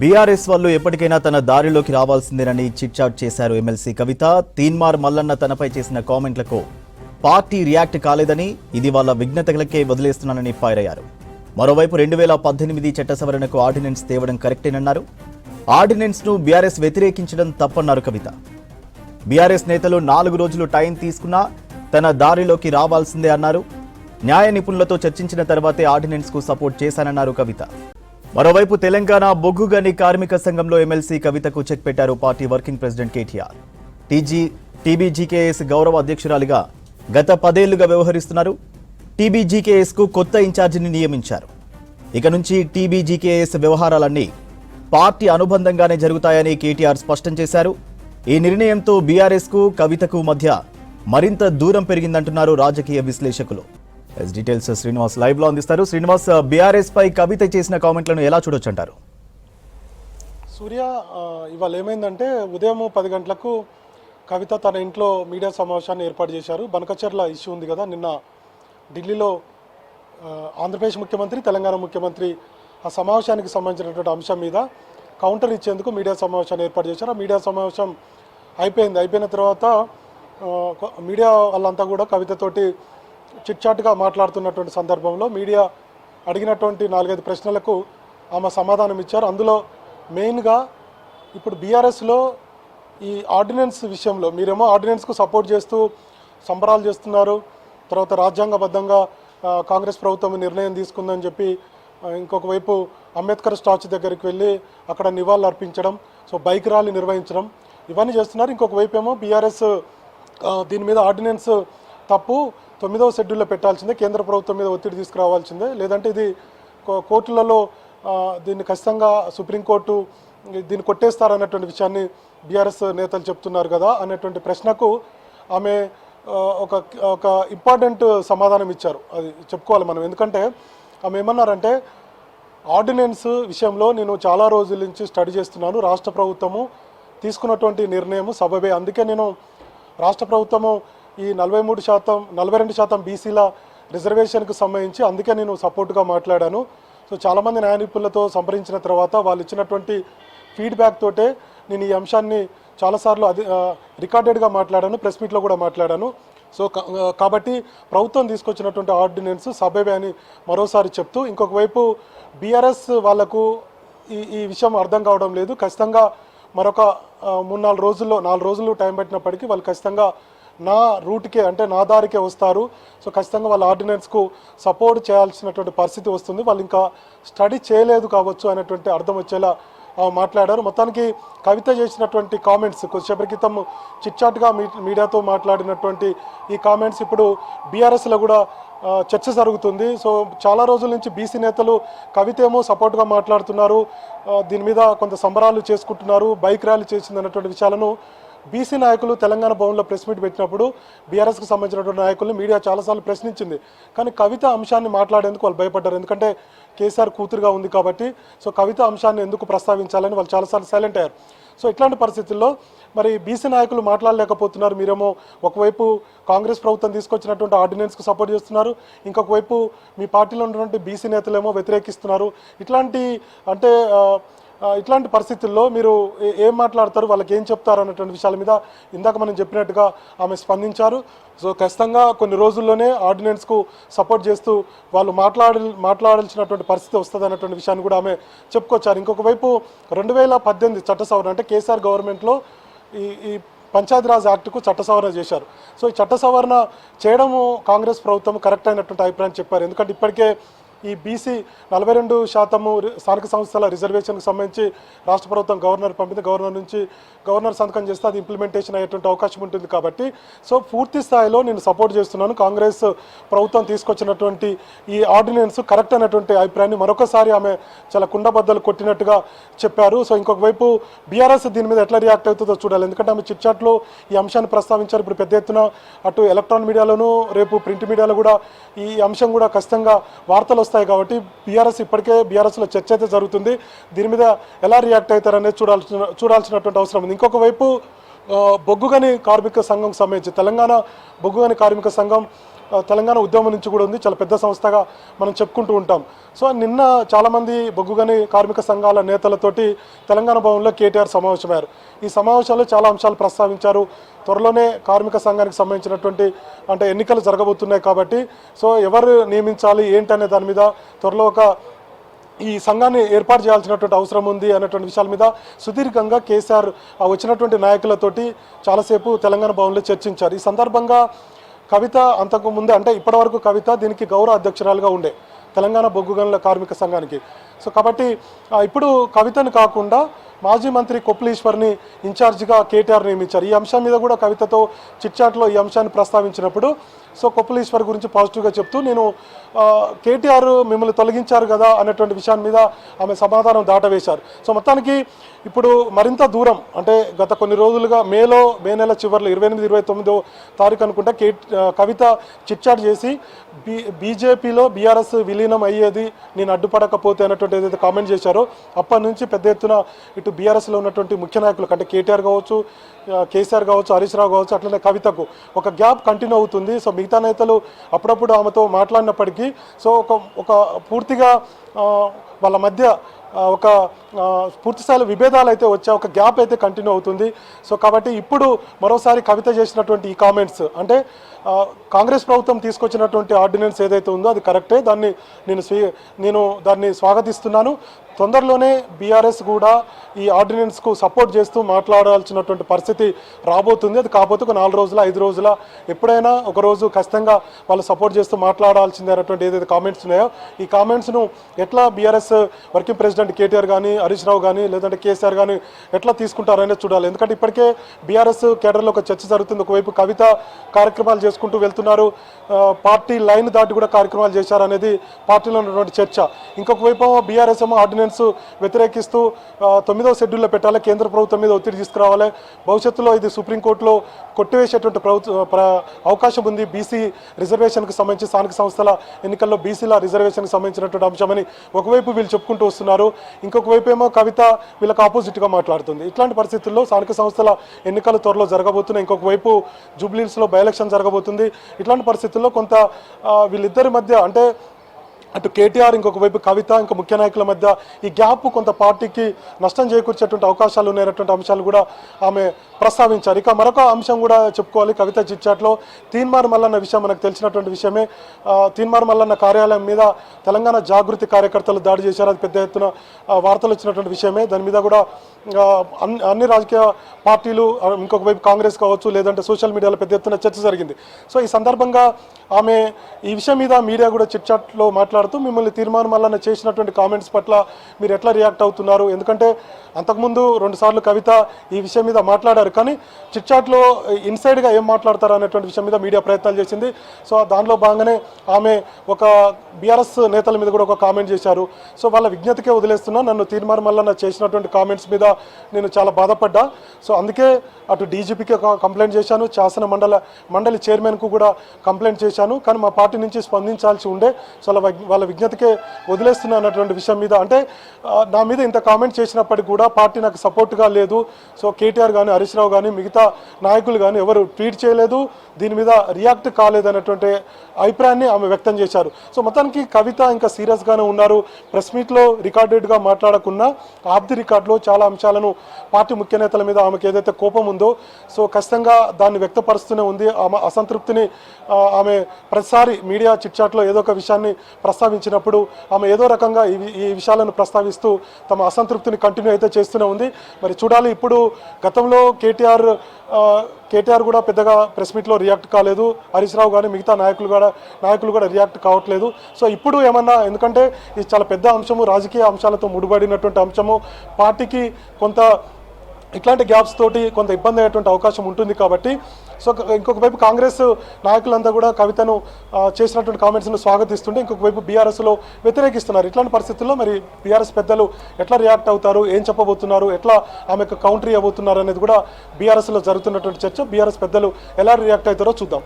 BRS వాళ్ళు ఎప్పటికైనా తన దారిలోకి రావాల్సిందేనని చిట్చాట్ చేశారు ఎమ్మెల్సీ కవిత. తీన్మార్ మల్లన్న తనపై చేసిన కామెంట్లకు పార్టీ రియాక్ట్ కాలేదని ఇది వాళ్ళ విఘ్నతలకే వదిలేస్తున్నానని ఫైర్ అయ్యారు. మరోవైపు రెండు వేల పద్దెనిమిది చట్ట సవరణకు ఆర్డినెన్స్ తేవడం కరెక్టేనన్నారు. ఆర్డినెన్స్ను బీఆర్ఎస్ వ్యతిరేకించడం తప్పన్నారు కవిత. బీఆర్ఎస్ నేతలు నాలుగు రోజులు టైం తీసుకున్నా తన దారిలోకి రావాల్సిందే అన్నారు. న్యాయ నిపుణులతో చర్చించిన తర్వాతే ఆర్డినెన్స్కు సపోర్ట్ చేశానన్నారు కవిత. మరోవైపు తెలంగాణ బొగ్గుగని కార్మిక సంఘంలో ఎమ్మెల్సీ కవితకు చెక్ పెట్టారు party working president KTR. TG TBGKS గౌరవ అధ్యక్షురాలిగా గత పదేళ్ళుగా వ్యవహరిస్తున్నారు. టీబీజీకేఎస్కు కొత్త ఇన్ఛార్జిని నియమించారు. ఇక నుంచి టీబీజీకేఎస్ వ్యవహారాలన్నీ పార్టీ అనుబంధంగానే జరుగుతాయని కేటీఆర్ స్పష్టం చేశారు. ఈ నిర్ణయంతో బీఆర్ఎస్కు కవితకు మధ్య మరింత దూరం పెరిగిందంటున్నారు రాజకీయ విశ్లేషకులు. డీటెయిల్స్ శ్రీనివాస్ లైవ్లో అందిస్తారు. శ్రీనివాస్ బీఆర్ఎస్ uh, పై కవిత చేసిన కామెంట్లను ఎలా చూడొచ్చు అంటారు సూర్య ఇవాళ ఏమైందంటే ఉదయం పది గంటలకు కవిత తన ఇంట్లో మీడియా సమావేశాన్ని ఏర్పాటు చేశారు. బనకచర్ల ఇష్యూ ఉంది కదా నిన్న ఢిల్లీలో ఆంధ్రప్రదేశ్ ముఖ్యమంత్రి తెలంగాణ ముఖ్యమంత్రి ఆ సమావేశానికి సంబంధించినటువంటి అంశం మీద కౌంటర్ ఇచ్చేందుకు మీడియా సమావేశాన్ని ఏర్పాటు చేశారు. ఆ మీడియా సమావేశం అయిపోయింది. అయిపోయిన తర్వాత మీడియా వాళ్ళంతా కూడా కవితతోటి చిట్చాటుగా మాట్లాడుతున్నటువంటి సందర్భంలో మీడియా అడిగినటువంటి నాలుగైదు ప్రశ్నలకు ఆమె సమాధానం ఇచ్చారు. అందులో మెయిన్గా ఇప్పుడు బీఆర్ఎస్లో ఈ ఆర్డినెన్స్ విషయంలో మీరేమో ఆర్డినెన్స్కు సపోర్ట్ చేస్తూ సంబరాలు చేస్తున్నారు. తర్వాత రాజ్యాంగబద్ధంగా కాంగ్రెస్ ప్రభుత్వం నిర్ణయం తీసుకుందని చెప్పి ఇంకొక వైపు అంబేద్కర్ స్టాచ్యూ దగ్గరికి వెళ్ళి అక్కడ నివాళులు అర్పించడం సో బైక్ ర్యాలీ నిర్వహించడం ఇవన్నీ చేస్తున్నారు. ఇంకొక వైపు ఏమో బీఆర్ఎస్ దీని మీద ఆర్డినెన్స్ తప్పు తొమ్మిదవ షెడ్యూల్లో పెట్టాల్సిందే కేంద్ర ప్రభుత్వం మీద ఒత్తిడి తీసుకురావాల్సిందే. లేదంటే ఇది కో- కోర్టులలో దీన్ని ఖచ్చితంగా సుప్రీంకోర్టు దీన్ని కొట్టేస్తారన్నటువంటి విషయాన్ని బీఆర్ఎస్ నేతలు చెప్తున్నారు కదా అనేటువంటి ప్రశ్నకు ఆమె ఒక ఒక ఇంపార్టెంట్ సమాధానం ఇచ్చారు. అది చెప్పుకోవాలి మనం. ఎందుకంటే ఆమె ఏమన్నారంటే ఆర్డినెన్స్ విషయంలో నేను చాలా రోజుల నుంచి స్టడీ చేస్తున్నాను. రాష్ట్ర ప్రభుత్వము తీసుకున్నటువంటి నిర్ణయం సబబే. అందుకే నేను రాష్ట్ర ప్రభుత్వము ఈ నలభై మూడు శాతం నలభై రెండు శాతం బీసీల రిజర్వేషన్కు సంబంధించి అందుకే నేను సపోర్ట్గా మాట్లాడాను. సో చాలామంది న్యాయ నిపుణులతో సంప్రదించిన తర్వాత వాళ్ళు ఇచ్చినటువంటి ఫీడ్బ్యాక్ తోటే నేను ఈ అంశాన్ని చాలాసార్లు అది రికార్డెడ్గా మాట్లాడాను ప్రెస్ మీట్లో కూడా మాట్లాడాను. సో కాబట్టి ప్రభుత్వం తీసుకొచ్చినటువంటి ఆర్డినెన్స్ సబబే అని మరోసారి చెప్తూ ఇంకొక వైపు బీఆర్ఎస్ వాళ్ళకు ఈ ఈ విషయం అర్థం కావడం లేదు. ఖచ్చితంగా మరొక మూడు నాలుగు రోజుల్లో నాలుగు రోజులు టైం పెట్టినప్పటికీ వాళ్ళు ఖచ్చితంగా నా రూట్కే అంటే నా దారికే వస్తారు. సో ఖచ్చితంగా వాళ్ళ ఆర్డినెన్స్కు సపోర్ట్ చేయాల్సినటువంటి పరిస్థితి వస్తుంది. వాళ్ళు ఇంకా స్టడీ చేయలేదు కావచ్చు అనేటువంటి అర్థం వచ్చేలా మాట్లాడారు. మొత్తానికి కవిత చేసినటువంటి కామెంట్స్ కొద్దిసేపటి క్రితం చిట్చాట్గా మీ మీడియాతో మాట్లాడినటువంటి ఈ కామెంట్స్ ఇప్పుడు బీఆర్ఎస్లో కూడా చర్చ జరుగుతుంది. సో చాలా రోజుల నుంచి బీసీ నేతలు కవిత ఏమో సపోర్ట్గా మాట్లాడుతున్నారు. దీని మీద కొంత సంబరాలు చేసుకుంటున్నారు బైక్ ర్యాలీ చేసింది అన్నటువంటి విషయాలను బీసీ నాయకులు తెలంగాణ భవన్లో ప్రెస్ మీట్ పెట్టినప్పుడు బీఆర్ఎస్కి సంబంధించినటువంటి నాయకులు మీడియా చాలాసార్లు ప్రశ్నించింది. కానీ కవిత అంశాన్ని మాట్లాడేందుకు వాళ్ళు భయపడ్డారు. ఎందుకంటే కేసీఆర్ కూతురుగా ఉంది కాబట్టి సో కవిత అంశాన్ని ఎందుకు ప్రస్తావించాలని వాళ్ళు చాలాసార్లు సైలెంట్ అయ్యారు. సో ఇట్లాంటి పరిస్థితుల్లో మరి బీసీ నాయకులు మాట్లాడలేకపోతున్నారు. మీరేమో ఒకవైపు కాంగ్రెస్ ప్రభుత్వం తీసుకొచ్చినటువంటి ఆర్డినెన్స్కు సపోర్ట్ చేస్తున్నారు. ఇంకొకవైపు మీ పార్టీలో ఉన్నటువంటి బీసీ నేతలేమో వ్యతిరేకిస్తున్నారు. ఇట్లాంటి అంటే ఇట్లాంటి పరిస్థితుల్లో మీరు ఏ- ఏం మాట్లాడతారు? వాళ్ళకి ఏం చెప్తారు అన్నటువంటి విషయాల మీద ఇందాక మనం చెప్పినట్టుగా ఆమె స్పందించారు. సో ఖచ్చితంగా కొన్ని రోజుల్లోనే ఆర్డినెన్స్కు సపోర్ట్ చేస్తూ వాళ్ళు మాట్లాడ మాట్లాడాల్సినటువంటి పరిస్థితి వస్తుంది అన్నటువంటి విషయాన్ని కూడా ఆమె చెప్పుకొచ్చారు. ఇంకొక వైపు రెండు వేల పద్దెనిమిది చట్ట సవరణ అంటే కేసీఆర్ గవర్నమెంట్లో ఈ ఈ పంచాయతీరాజ్ యాక్ట్కు చట్ట సవరణ చేశారు. సో ఈ చట్ట సవరణ చేయడము కాంగ్రెస్ ప్రభుత్వం కరెక్ట్ అయినటువంటి అభిప్రాయం చెప్పారు. ఎందుకంటే ఇప్పటికే ఈ బీసీ నలభై రెండు శాతము స్థానిక సంస్థల రిజర్వేషన్కి సంబంధించి రాష్ట్ర ప్రభుత్వం గవర్నర్ పంపింది. గవర్నర్ నుంచి గవర్నర్ సంతకం చేస్తే అది ఇంప్లిమెంటేషన్ అయ్యేటువంటి అవకాశం ఉంటుంది కాబట్టి సో పూర్తి స్థాయిలో నేను సపోర్ట్ చేస్తున్నాను. కాంగ్రెస్ ప్రభుత్వం తీసుకొచ్చినటువంటి ఈ ఆర్డినెన్స్ కరెక్ట్ అయినటువంటి అభిప్రాయాన్ని మరొకసారి ఆమె చాలా కుండబద్దలు కొట్టినట్టుగా చెప్పారు. సో ఇంకొక వైపు బీఆర్ఎస్ దీని మీద ఎట్లా రియాక్ట్ అవుతుందో చూడాలి. ఎందుకంటే ఆమె చిట్చాట్లో ఈ అంశాన్ని ప్రస్తావించారు. ఇప్పుడు పెద్ద ఎత్తున అటు ఎలక్ట్రానిక్ మీడియాలోనూ రేపు ప్రింట్ మీడియాలో కూడా ఈ అంశం కూడా ఖచ్చితంగా వార్తలు వస్తాయి కాబట్టి బీఆర్ఎస్ ఇప్పటికే బీఆర్ఎస్లో చర్చ అయితే జరుగుతుంది. దీని మీద ఎలా రియాక్ట్ అవుతారనేది చూడాల్సిన చూడాల్సినటువంటి అవసరం ఉంది. ఇంకొక వైపు బొగ్గుగని కార్మిక సంఘం సంబంధించి తెలంగాణ బొగ్గుగని కార్మిక సంఘం తెలంగాణ ఉద్యమం నుంచి కూడా ఉంది. చాలా పెద్ద సంస్థగా మనం చెప్పుకుంటూ ఉంటాం. సో నిన్న చాలామంది బొగ్గుగని కార్మిక సంఘాల నేతలతోటి తెలంగాణ భవన్లో కేటీఆర్ సమావేశమయ్యారు. ఈ సమావేశంలో చాలా అంశాలు ప్రస్తావించారు. త్వరలోనే కార్మిక సంఘానికి సంబంధించినటువంటి అంటే ఎన్నికలు జరగబోతున్నాయి కాబట్టి సో ఎవరు నియమించాలి ఏంటనే దాని మీద త్వరలో ఒక ఈ సంఘాన్ని ఏర్పాటు చేయాల్సినటువంటి అవసరం ఉంది అనేటువంటి విషయాల మీద సుదీర్ఘంగా కేసీఆర్ వచ్చినటువంటి నాయకులతోటి చాలాసేపు తెలంగాణ భవన్లో చర్చించారు. ఈ సందర్భంగా కవిత అంతకు ముందే అంటే ఇప్పటివరకు కవిత దీనికి గౌరవ అధ్యక్షురాలుగా ఉండే తెలంగాణ బొగ్గుగనుల కార్మిక సంఘానికి. సో కాబట్టి ఇప్పుడు కవితను కాకుండా మాజీ మంత్రి కొప్పులీశ్వర్ని ఇన్ఛార్జిగా కేటీఆర్ నియమించారు. ఈ అంశం మీద కూడా కవితతో చిట్చాట్లో ఈ అంశాన్ని ప్రస్తావించినప్పుడు సో కొప్పులీశ్వర్ గురించి పాజిటివ్గా చెప్తూ నేను కేటీఆర్ మిమ్మల్ని తొలగించారు కదా అనేటువంటి విషయాన్ని మీద ఆమె సమాధానం దాటవేశారు. సో మొత్తానికి ఇప్పుడు మరింత దూరం అంటే గత కొన్ని రోజులుగా మేలో మే నెల చివరిలో ఇరవై ఎనిమిది ఇరవై తొమ్మిదో తారీఖు అనుకుంటా కే కవిత చిట్చాట్ చేసి బీ బీజేపీలో బీఆర్ఎస్ విలీనం అయ్యేది నేను అడ్డుపడకపోతే అన్నటువంటి ఏదైతే కామెంట్ చేశారో అప్పటి నుంచి పెద్ద ఎత్తున ఇటు బీఆర్ఎస్లో ఉన్నటువంటి ముఖ్య నాయకులకు అంటే కేటీఆర్ కావచ్చు కేసీఆర్ కావచ్చు హరీష్ రావు కావచ్చు అట్లనే కవితకు ఒక గ్యాప్ కంటిన్యూ అవుతుంది. సో మిగతా నేతలు అప్పుడప్పుడు ఆమెతో మాట్లాడినప్పటికీ సో ఒక ఒక పూర్తిగా వాళ్ళ మధ్య ఒక ఆ, పూర్తిస్థాయిలో విభేదాలు అయితే వచ్చే ఒక గ్యాప్ అయితే కంటిన్యూ అవుతుంది. సో కాబట్టి ఇప్పుడు మరోసారి కవిత చేసినటువంటి ఈ కామెంట్స్ అంటే కాంగ్రెస్ ప్రభుత్వం తీసుకొచ్చినటువంటి ఆర్డినెన్స్ ఏదైతే ఉందో అది కరెక్టే. దాన్ని నేను స్వీ నేను దాన్ని స్వాగతిస్తున్నాను. తొందరలోనే బీఆర్ఎస్ కూడా ఈ ఆర్డినెన్స్కు సపోర్ట్ చేస్తూ మాట్లాడాల్సినటువంటి పరిస్థితి రాబోతుంది. అది కాకపోతే ఒక నాలుగు రోజుల ఐదు రోజుల ఎప్పుడైనా ఒక రోజు ఖచ్చితంగా వాళ్ళు సపోర్ట్ చేస్తూ మాట్లాడాల్సిందే అనేటువంటి ఏదైతే కామెంట్స్ ఉన్నాయో ఈ కామెంట్స్ను ఎట్లా బీఆర్ఎస్ వర్కింగ్ ప్రెసిడెంట్ కేటీఆర్ కానీ హరీష్ రావు కానీ లేదంటే కేసీఆర్ కానీ ఎట్లా తీసుకుంటారనేది చూడాలి. ఎందుకంటే ఇప్పటికే బీఆర్ఎస్ కేడర్లో ఒక చర్చ జరుగుతుంది. ఒకవైపు కవిత కార్యక్రమాలు చేసుకుంటూ వెళ్తున్నారు. పార్టీ లైన్ దాటి కూడా కార్యక్రమాలు చేశారనేది పార్టీలో ఉన్నటువంటి చర్చ. ఇంకొక వైపు బీఆర్ఎస్ ఏమో ఆర్డినెన్స్ వ్యతిరేకిస్తూ తొమ్మిదవ షెడ్యూల్లో పెట్టాలి కేంద్ర ప్రభుత్వం మీద ఒత్తిడి తీసుకురావాలి. భవిష్యత్తులో ఇది సుప్రీంకోర్టులో కొట్టివేసేటువంటి ప్రభుత్వ అవకాశం ఉంది. బీసీ రిజర్వేషన్కి సంబంధించి స్థానిక సంస్థల ఎన్నికల్లో బీసీల రిజర్వేషన్కి సంబంధించినటువంటి అంశమని ఒకవైపు వీళ్ళు చెప్పుకుంటూ వస్తున్నారు. ఇంకొక వైపు ఏమో కవిత వీళ్ళకి ఆపోజిట్గా మాట్లాడుతుంది. ఇట్లాంటి పరిస్థితుల్లో స్థానిక సంస్థల ఎన్నికలు త్వరలో జరగబోతున్నాయి. ఇంకొక వైపు జూబ్లీస్లో బై ఎలక్షన్ జరగబోతుంది. ఇట్లాంటి పరిస్థితుల్లో కొంత వీళ్ళిద్దరి మధ్య అంటే అటు కేటీఆర్ ఇంకొక వైపు కవిత ఇంకా ముఖ్య నాయకుల మధ్య ఈ గ్యాప్ కొంత పార్టీకి నష్టం చేకూర్చేటువంటి అవకాశాలు ఉన్నాయనేటువంటి అంశాలు కూడా ఆమె ప్రస్తావించారు. ఇక మరొక అంశం కూడా చెప్పుకోవాలి. కవిత చిట్చాట్లో తీన్మార్ మల్లన్న విషయం మనకు తెలిసినటువంటి విషయమే. తీన్మార్ మల్లన్న కార్యాలయం మీద తెలంగాణ జాగృతి కార్యకర్తలు దాడి చేశారు. అది పెద్ద ఎత్తున వార్తలు వచ్చినటువంటి విషయమే. దాని మీద కూడా అన్ని రాజకీయ పార్టీలు ఇంకొక వైపు కాంగ్రెస్ కావచ్చు లేదంటే సోషల్ మీడియాలో పెద్ద ఎత్తున చర్చ జరిగింది. సో ఈ సందర్భంగా ఆమె ఈ విషయం మీద మీడియా కూడా చిట్చాట్లో మాట్లాడుతూ మిమ్మల్ని తీర్మానం వల్ల చేసినటువంటి కామెంట్స్ పట్ల మీరు ఎట్లా రియాక్ట్ అవుతున్నారు? ఎందుకంటే అంతకుముందు రెండుసార్లు కవిత ఈ విషయం మీద మాట్లాడారు. కానీ చిట్చాట్లో ఇన్సైడ్గా ఏం మాట్లాడతారు అనేటువంటి విషయం మీద మీడియా ప్రయత్నాలు చేసింది. సో దానిలో భాగంగానే ఆమె ఒక బీఆర్ఎస్ నేతల మీద కూడా ఒక కామెంట్ చేశారు. సో వాళ్ళ విజ్ఞతకే వదిలేస్తున్నా నన్ను తీర్మానం వల్ల చేసినటువంటి కామెంట్స్ మీద నేను చాలా బాధపడ్డా. సో అందుకే అటు డీజీపీకి కంప్లైంట్ చేశాను. శాసన మండల మండలి చైర్మన్కు కూడా కంప్లైంట్ చేశాను. కానీ మా పార్టీ నుంచి స్పందించాల్సి ఉండే. సో అలా వాళ్ళ విజ్ఞతకే వదిలేస్తున్నా అన్నటువంటి విషయం మీద. అంటే నా మీద ఇంత కామెంట్ చేసినప్పటికీ కూడా పార్టీ నాకు సపోర్ట్గా లేదు. సో కేటీఆర్ కానీ హరీష్ రావు కానీ మిగతా నాయకులు కానీ ఎవరు ట్వీట్ చేయలేదు. దీని మీద రియాక్ట్ కాలేదు అన్నటువంటి అభిప్రాయాన్ని ఆమె వ్యక్తం చేశారు. సో మొత్తానికి కవిత ఇంకా సీరియస్గానే ఉన్నారు. ప్రెస్ మీట్లో రికార్డెడ్గా మాట్లాడకుండా ఆఫ్ ది రికార్డులో చాలా అంశాలను పార్టీ ముఖ్య నేతల మీద ఆమెకు ఏదైతే కోపం ఉందో సో ఖచ్చితంగా దాన్ని వ్యక్తపరుస్తూనే ఉంది. ఆమె అసంతృప్తిని ఆమె ప్రతిసారి మీడియా చిట్చాట్లో ఏదో ఒక విషయాన్ని ప్రస్తావించినప్పుడు ఆమె ఏదో రకంగా ఈ ఈ విషయాలను ప్రస్తావిస్తూ తమ అసంతృప్తిని కంటిన్యూ అయితే చేస్తూనే ఉంది. మరి చూడాలి ఇప్పుడు గతంలో కేటీఆర్ కేటీఆర్ కూడా పెద్దగా ప్రెస్ మీట్లో రియాక్ట్ కాలేదు. హరీష్ రావు కానీ మిగతా నాయకులు కూడా నాయకులు కూడా రియాక్ట్ కావట్లేదు. సో ఇప్పుడు ఏమన్నా ఎందుకంటే ఇది చాలా పెద్ద అంశము రాజకీయ అంశాలతో ముడిపడినటువంటి అంశము పార్టీకి కొంత ఇట్లాంటి గ్యాప్స్ తోటి కొంత ఇబ్బంది అయ్యేటువంటి అవకాశం ఉంటుంది కాబట్టి సో ఇంకొక వైపు కాంగ్రెస్ నాయకులంతా కూడా కవితను చేసినటువంటి కామెంట్స్ను స్వాగతిస్తుంటే ఇంకొక వైపు బీఆర్ఎస్లో వ్యతిరేకిస్తున్నారు. ఇట్లాంటి పరిస్థితుల్లో మరి బీఆర్ఎస్ పెద్దలు ఎట్లా రియాక్ట్ అవుతారు? ఏం చెప్పబోతున్నారు? ఎట్లా ఆమెకు కౌంటర్ ఇవ్వబోతున్నారు అనేది కూడా బీఆర్ఎస్లో జరుగుతున్నటువంటి చర్చ. బీఆర్ఎస్ పెద్దలు ఎలా రియాక్ట్ అవుతారో చూద్దాం.